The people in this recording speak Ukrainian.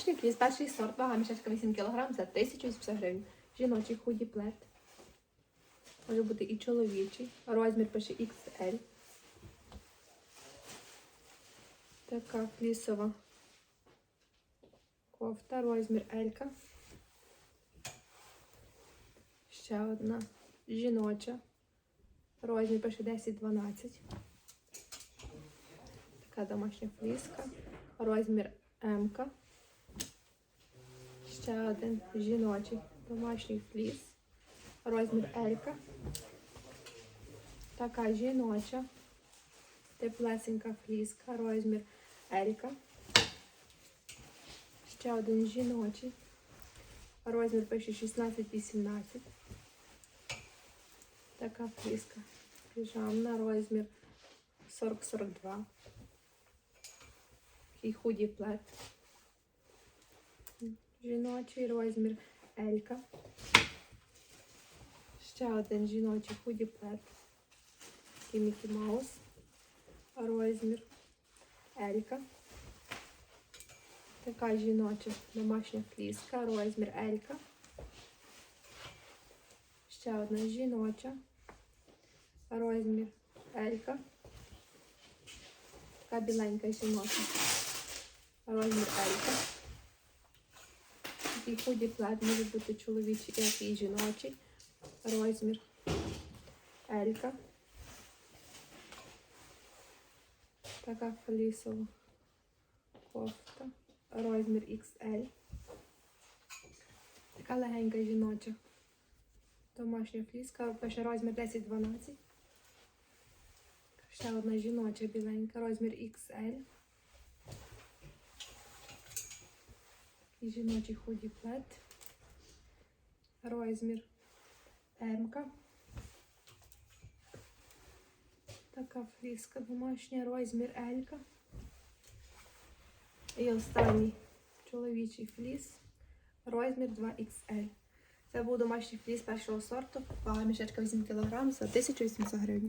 Домашній фліс, перший сорт, вага мішечка 8 кг за 1800 гривень. Жіночий худі плед. Може бути і чоловічий. Розмір пише XL. Така флісова кофта, розмір L. Ще одна жіноча. Розмір пише 10-12. Така домашня фліска. Розмір М. Ще один жіночий домашній фліс. Розмір L. Така жіноча. Теплесенька фліска. Розмір L. Ще один жіночий. Розмір пише 16-18. Така фліска. Піжамна, розмір 40-42. Такий худі плед. Жіночий розмір Елька. Ще один жіночий худі плед. Такий Мікі Маус. Розмір Елька. Така жіноча домашня фліска, розмір Елька. Ще одна жіноча. Розмір Елька. Така біленька жіноча. Розмір Елька. Такий худі плед може бути чоловічий як і жіночий. Розмір Елька. Така флісова кофта. Розмір XL. Така легенька жіноча. Домашня фліска. Пише розмір 10-12. Ще одна жіноча біленька. Розмір XL. І жіночий худі плед. Розмір М. Така фліска домашня, розмір L. І останній чоловічий фліс. Розмір 2XL. Це був домашній фліс першого сорту. Вага мішечка 8 кг за 1800 гривень.